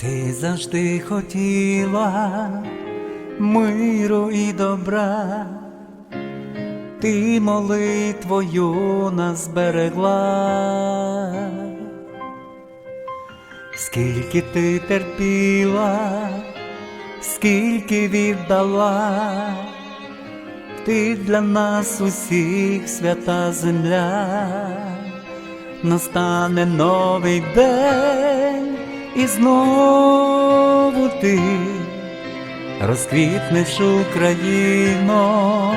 Ти завжди хотіла миру і добра, ти молитвою нас берегла, скільки ти терпіла, скільки віддала, ти для нас усіх свята земля, настане новий день, і знову ти розквітнеш Україно.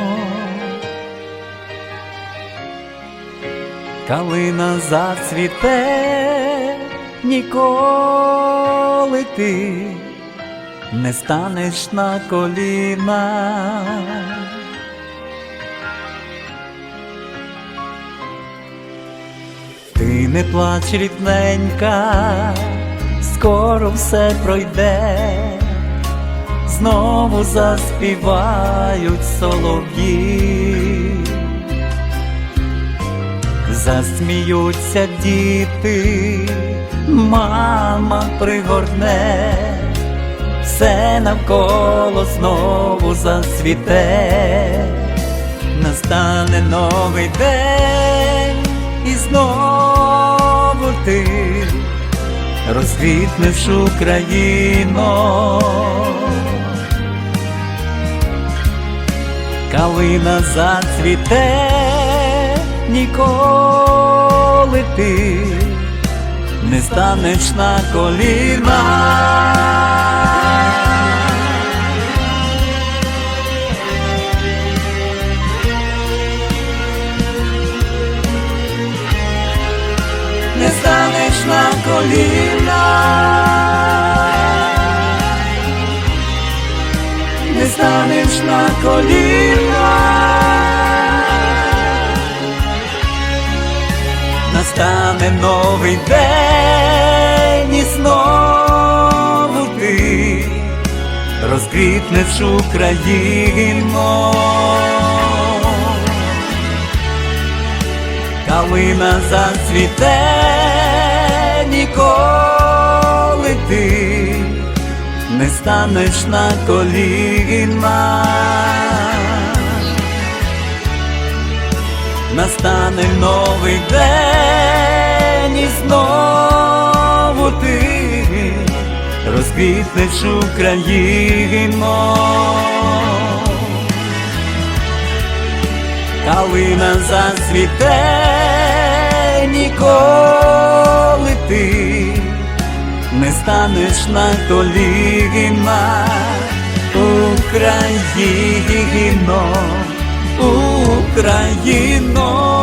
Калина зацвіте, ніколи ти не станеш на коліна. Ти не плач, рідненька, скоро все пройде, знову заспівають солов'ї, засміються діти, мама пригорне, все навколо знову зацвіте, настане новий день і знову ти розквітнеш Україно. Калина зацвіте, ніколи ти не станеш на коліна. Коліна, не станеш на коліна, настане новий день і знову ти розквітнеш Україно. Калина зацвіте, ніколи ти не станеш на коліна. Настане новий день і знову ти розквітнеш Україно. Калина зацвіте, ніколи ти не станеш на коліна, Україно, Україно.